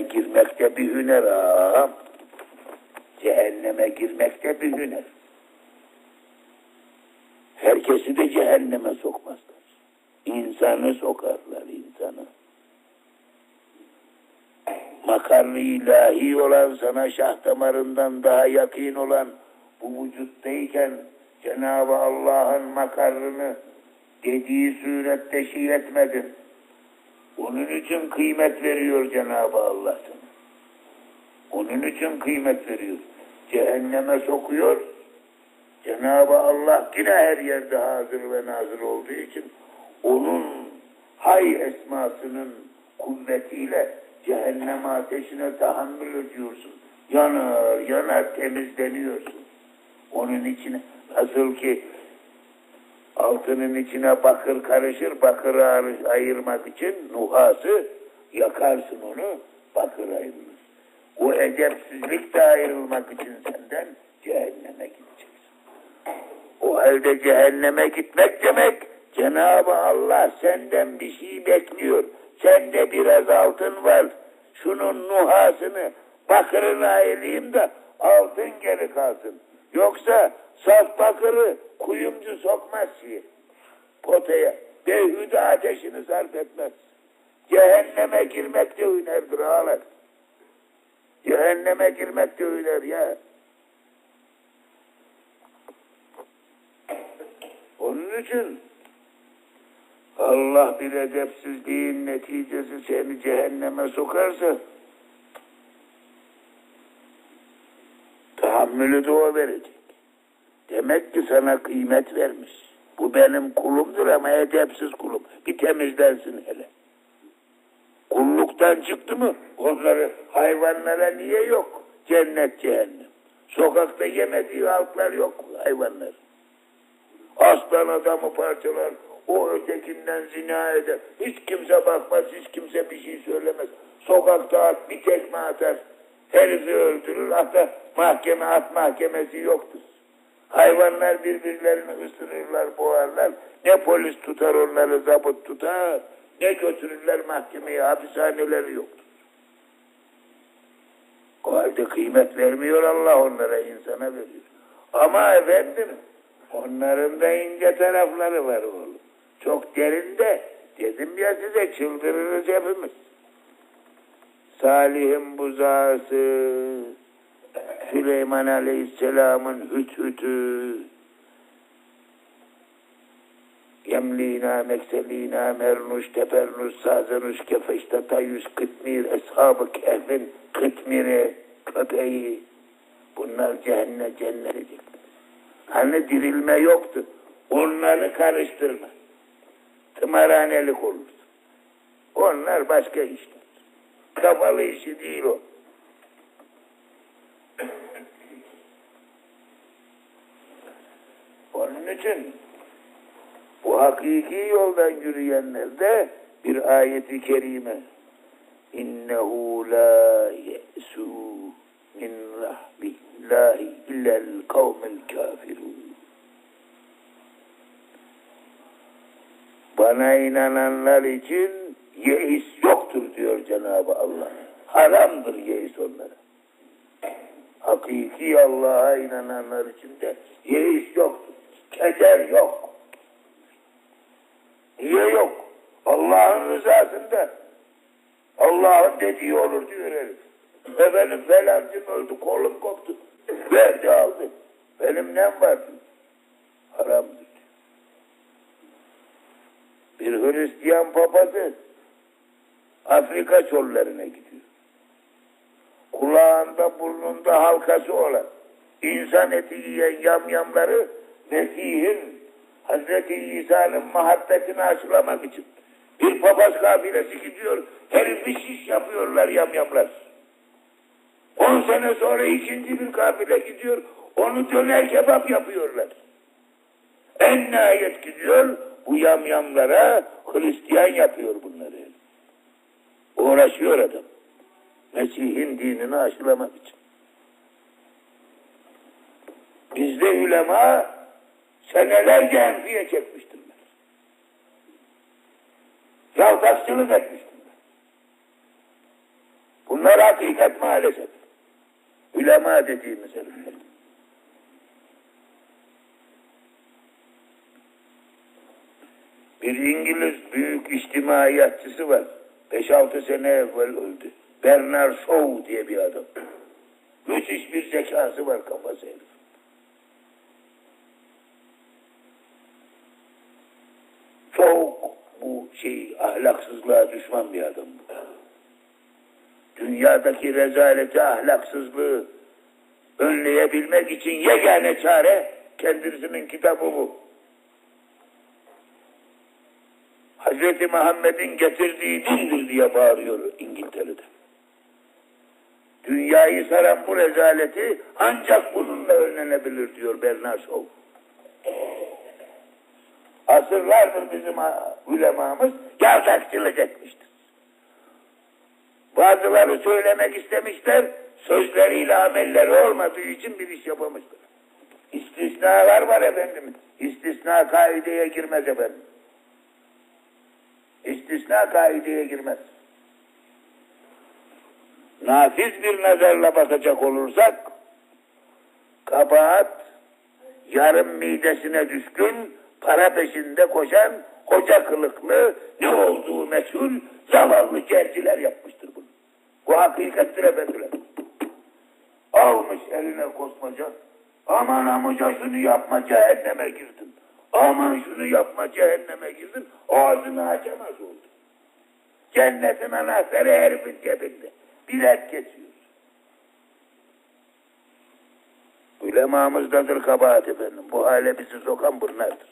Cehenneme girmek de bir hüner ağam. Cehenneme girmek de bir hüner. Herkesi de cehenneme sokmazlar. İnsanı sokarlar insanı. Makarlı ilahi olan sana şah damarından daha yakın olan bu vücuttayken Cenab-ı Allah'ın makarrını dediği surette şey etmedin. Onun için kıymet veriyor Cenab-ı Allah sana. Onun için kıymet veriyor. Cehenneme sokuyor. Cenab-ı Allah yine her yerde hazır ve nazır olduğu için onun hay esmasının kuvvetiyle cehennem ateşine tahammül ediyorsun. Yanar yanar temizleniyorsun. Onun içine nasıl ki altının içine bakır karışır, bakırı ayır- ayırmak için nuhası yakarsın onu, bakır ayrılır. O edepsizlik de ayrılmak için senden cehenneme gideceksin. O halde cehenneme gitmek demek Cenab-ı Allah senden bir şey bekliyor. Sende biraz altın var. Şunun nuhasını, bakırını ayırayım da altın geri kalsın. Yoksa saf bakırı kuyumcu sokmaz ki potaya. Beyhude ateşini sarf etmez. Cehenneme girmek de hünerdir ağalar. Cehenneme girmek de hüner ya. Onun için Allah bir edepsizliğin neticesi seni cehenneme sokarsa tahammülü de o verecek. Demek ki sana kıymet vermiş. Bu benim kulumdur ama edepsiz kulum. Bir temizlensin hele. Kulluktan çıktı mı onları hayvanlara niye yok? Cennet cehennem. Sokakta yemediği halklar yok hayvanlar. Aslan adamı parçalar, o ötekinden zina eder. Hiç kimse bakmaz, hiç kimse bir şey söylemez. Sokakta at bir tekme atar, herifi öldürür, hatta mahkeme at mahkemesi yoktur. Hayvanlar birbirlerini ısırırlar, boğarlar. Ne polis tutar onları zabıt tutar, ne götürürler mahkemeye, hapishaneleri yoktur. O halde kıymet vermiyor Allah onlara, insana veriyor. Ama efendim, onların da ince tarafları var oğlum. Çok derinde, dedim ya size çıldırırız hepimiz. Salih'in buzağısı, Süleyman Aleyhisselam'ın hüthütü, Yemlina, Mekselina, Mernuş, Tepernuş, Sazenuş, Kefeşte, Tayyüz, Kıtmir, Eshab-ı Kehf'in Kıtmir'i, köpeği. Bunlar cehennem cennet edecekler. Hani dirilme yoktu. Onları karıştırma. Tımarhanelik olur. Onlar başka işler. Kafalı işi değil o. Onun için bu hakiki yoldan yürüyenler de bir ayeti kerime innehu la ye'su min rahmillahi illel kavmel kafirun bana inananlar için yeis yoktur diyor Cenab-ı Allah. Haramdır yeis onlara. Hakiki Allah'a inananlar için de yeis yoktur. Keder yok. Niye yok? Allah'ın rızasında. Allah'ın dediği olur diyor herif. Efendim felancım öldü, kolum koptu. Verdi aldı. Benim nem var diyor. Haramdır. Bir Hristiyan papazı Afrika çöllerine gidiyor. Kulağında burnunda halkası olan insan eti yiyen yamyamları Mesih'in Hazreti İsa'nın muhabbetini aşılamak için bir papaz kafilesi gidiyor. Herifi şiş yapıyorlar yamyamlar. On sene sonra ikinci bir kafile gidiyor. Onu döner kebap yapıyorlar. En nihayet gidiyor bu yamyamlara Hristiyan yapıyor bunları. Uğraşıyor adam. Mesih'in dinini aşılamak için. Bizde ulema senelerce enfiye çekmiştirler. Yaltakçılık etmiştirler. Bunlar hakikat maalesef. Ulema dediğimiz herifler. Bir İngiliz büyük içtimaiyatçısı var. 5-6 sene evvel öldü. Bernard Shaw diye bir adam. Müthiş bir zekası var kafası herif. Çok bu şey ahlaksızlığa düşman bir adam bu. Dünyadaki rezaleti, ahlaksızlığı önleyebilmek için yegane çare kendisinin kitabı bu. Hazreti Muhammed'in getirdiği dindir diye bağırıyor İngiltere'de. Dünyayı saran bu rezaleti ancak bununla önlenebilir diyor Bernard Shaw. Asırlardır bizim ulemamız yardakçılık etmiştir. Bazıları söylemek istemişler, sözleriyle amelleri olmadığı için bir iş yapamamışlar. İstisnalar var efendim. İstisna kaideye girmez efendim. İstisna kaideye girmez. Nafiz bir nazarla bakacak olursak, kabahat, yarım midesine düşkün, para peşinde koşan, koca kılıklı, ne olduğu meçhul, zavallı cerciler yapmıştır bunu. Bu hakikattir efendiler. Almış eline kosmaca, aman amca şunu yapma cehenneme girdin. Aman şunu yapma cehenneme girdin. Ağzını açamaz oldu. Cennetin anahtarı herifin cebinde. Bilet kesiyor. Ulemamızdadır kabahat efendim. Bu hale bizi sokan bunlardır.